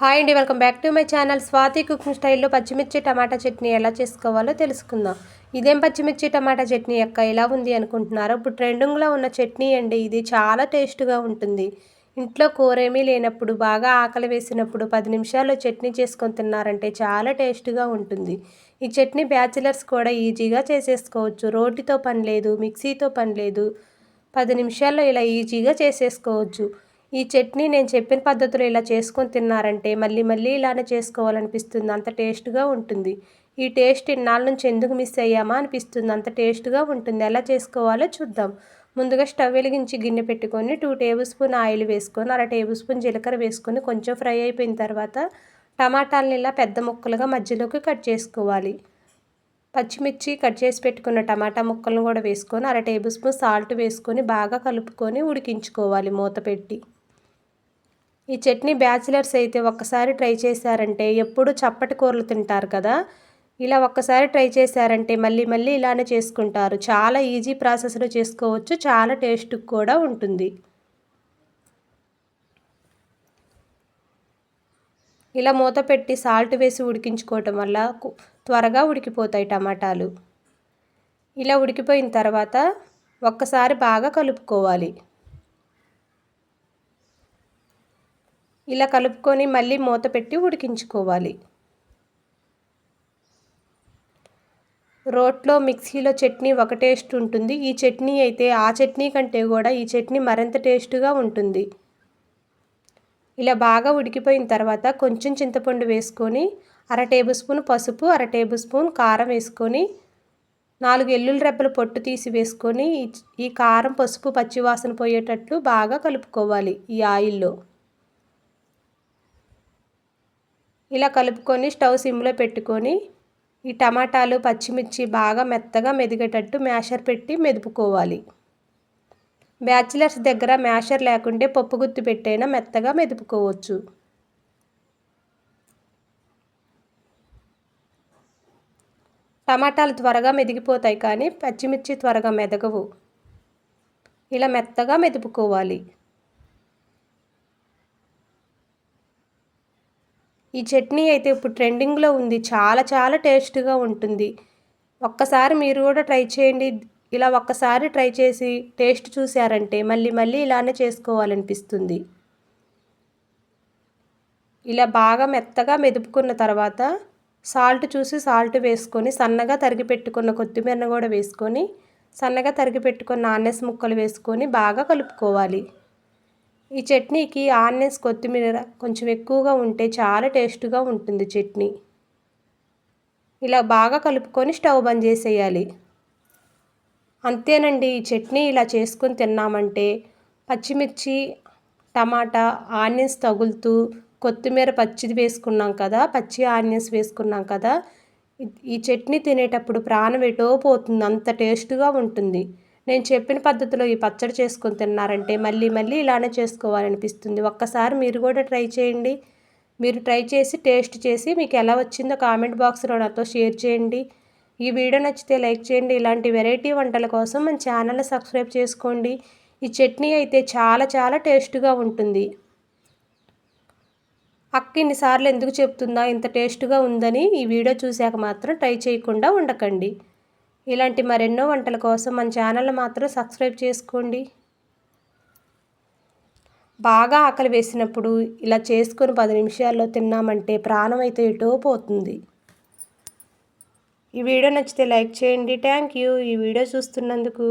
Hi అండి welcome back to my channel. Swathi cooking స్టైల్లో పచ్చిమిర్చి టమాటా చట్నీ ఎలా చేసుకోవాలో తెలుసుకుందాం. ఇదేం పచ్చిమిర్చి టమాటా చట్నీ యొక్క ఎలా ఉంది అనుకుంటున్నారో? ఇప్పుడు ట్రెండింగ్లో ఉన్న చట్నీ అండి ఇది చాలా టేస్ట్గా ఉంటుంది. ఇంట్లో కూర ఏమీ లేనప్పుడు బాగా ఆకలి వేసినప్పుడు పది నిమిషాల్లో చట్నీ చేసుకొని తిన్నారంటే చాలా టేస్ట్గా ఉంటుంది. ఈ చట్నీ బ్యాచిలర్స్ కూడా ఈజీగా చేసేసుకోవచ్చు. రోటితో పని లేదు మిక్సీతో పని లేదు. పది నిమిషాల్లో ఇలా ఈజీగా చేసేసుకోవచ్చు. ఈ చట్నీ నేను చెప్పిన పద్ధతిలో ఇలా చేసుకొని తిన్నారంటే మళ్ళీ మళ్ళీ ఇలానే చేసుకోవాలనిపిస్తుంది. అంత టేస్ట్గా ఉంటుంది. ఈ టేస్ట్ ఇన్నాళ్ళ నుంచి ఎందుకు మిస్ అయ్యామా అనిపిస్తుంది. అంత టేస్ట్గా ఉంటుంది. ఎలా చేసుకోవాలో చూద్దాం. ముందుగా స్టవ్ వెలిగించి గిన్నె పెట్టుకొని టూ టేబుల్ స్పూన్ ఆయిల్ వేసుకొని అర టేబుల్ స్పూన్ జీలకర్ర వేసుకొని కొంచెం ఫ్రై అయిపోయిన తర్వాత టమాటాలని ఇలా పెద్ద ముక్కలుగా మధ్యలోకి కట్ చేసుకోవాలి. పచ్చిమిర్చి కట్ చేసి పెట్టుకున్న టమాటా ముక్కలను కూడా వేసుకొని అర టేబుల్ స్పూన్ సాల్ట్ వేసుకొని బాగా కలుపుకొని ఉడికించుకోవాలి మూత పెట్టి. ఈ చట్నీ బ్యాచిలర్స్ అయితే ఒక్కసారి ట్రై చేశారంటే ఎప్పుడు చప్పటి కూరలు తింటారు కదా. ఇలా ఒక్కసారి ట్రై చేశారంటే మళ్ళీ మళ్ళీ ఇలానే చేసుకుంటారు. చాలా ఈజీ ప్రాసెస్లో చేసుకోవచ్చు. చాలా టేస్ట్ కూడా ఉంటుంది. ఇలా మూత పెట్టి సాల్ట్ వేసి ఉడికించుకోవటం వల్ల త్వరగా ఉడికిపోతాయి టమాటాలు. ఇలా ఉడికిపోయిన తర్వాత ఒక్కసారి బాగా కలుపుకోవాలి. ఇలా కలుపుకొని మళ్ళీ మూత పెట్టి ఉడికించుకోవాలి. రోట్లో మిక్సీలో చట్నీ ఒక టేస్ట్ ఉంటుంది. ఈ చట్నీ అయితే ఆ చట్నీ కంటే కూడా ఈ చట్నీ మరింత టేస్ట్గా ఉంటుంది. ఇలా బాగా ఉడికిపోయిన తర్వాత కొంచెం చింతపండు వేసుకొని అర టేబుల్ స్పూన్ పసుపు అర టేబుల్ స్పూన్ కారం వేసుకొని నాలుగు ఎల్లుల్లి రెబ్బలు పొట్టు తీసి వేసుకొని ఈ కారం పసుపు పచ్చివాసన పోయేటట్లు బాగా కలుపుకోవాలి ఈ ఆయిల్లో. ఇలా కలుపుకొని స్టవ్ సిమ్లో పెట్టుకొని ఈ టమాటాలు పచ్చిమిర్చి బాగా మెత్తగా మెదిగేటట్టు మ్యాషర్ పెట్టి మెదుపుకోవాలి. బ్యాచిలర్స్ దగ్గర మ్యాషర్ లేకుంటే పప్పు గుత్తి పెట్టైనా మెత్తగా మెదుపుకోవచ్చు. టమాటాలు త్వరగా మెదిగిపోతాయి కానీ పచ్చిమిర్చి త్వరగా మెదగవు. ఇలా మెత్తగా మెదుపుకోవాలి. ఈ చట్నీ అయితే ఇప్పుడు ట్రెండింగ్లో ఉంది. చాలా చాలా టేస్ట్గా ఉంటుంది. ఒక్కసారి మీరు కూడా ట్రై చేయండి. ఇలా ఒక్కసారి ట్రై చేసి టేస్ట్ చూసారంటే మళ్ళీ మళ్ళీ ఇలానే చేసుకోవాలనిపిస్తుంది. ఇలా బాగా మెత్తగా మెదుపుకున్న తర్వాత సాల్ట్ చూసి సాల్ట్ వేసుకొని సన్నగా తరిగి పెట్టుకున్న కొత్తిమీర కూడా వేసుకొని సన్నగా తరిగి పెట్టుకున్న ఆనెస్ ముక్కలు వేసుకొని బాగా కలుపుకోవాలి. ఈ చట్నీకి ఆనియన్స్ కొత్తిమీర కొంచెం ఎక్కువగా ఉంటే చాలా టేస్ట్గా ఉంటుంది చట్నీ. ఇలా బాగా కలుపుకొని స్టవ్ బంద్ చేసేయాలి. అంతేనండి ఈ చట్నీ ఇలా చేసుకొని తిన్నామంటే పచ్చిమిర్చి టమాటా ఆనియన్స్ తగులుతూ కొత్తిమీర పచ్చిది వేసుకున్నాం కదా పచ్చి ఆనియన్స్ వేసుకున్నాం కదా ఈ చట్నీ తినేటప్పుడు ప్రాణం ఎటో పోతుంది అంత టేస్ట్గా ఉంటుంది. నేను చెప్పిన పద్ధతిలో ఈ పచ్చడి చేసుకొని తిన్నారంటే మళ్ళీ మళ్ళీ ఇలానే చేసుకోవాలనిపిస్తుంది. ఒక్కసారి మీరు కూడా ట్రై చేయండి. మీరు ట్రై చేసి టేస్ట్ చేసి మీకు ఎలా వచ్చిందో కామెంట్ బాక్స్లో నాతో షేర్ చేయండి. ఈ వీడియో నచ్చితే లైక్ చేయండి. ఇలాంటి వెరైటీ వంటల కోసం మన ఛానల్ని సబ్స్క్రైబ్ చేసుకోండి. ఈ చట్నీ అయితే చాలా చాలా టేస్ట్గా ఉంటుంది. అక్క ఇన్నిసార్లు ఎందుకు చెప్తుందా? ఇంత టేస్ట్గా ఉందని ఈ వీడియో చూశాక మాత్రం ట్రై చేయకుండా ఉండకండి. ఇలాంటి మరెన్నో వంటల కోసం మన ఛానల్ని మాత్రం సబ్స్క్రైబ్ చేసుకోండి. బాగా ఆకలి వేసినప్పుడు ఇలా చేసుకొని పది నిమిషాల్లో తిన్నామంటే ప్రాణం అయితే ఎటో పోతుంది. ఈ వీడియో నచ్చితే లైక్ చేయండి. Thank you. ఈ వీడియో చూస్తున్నందుకు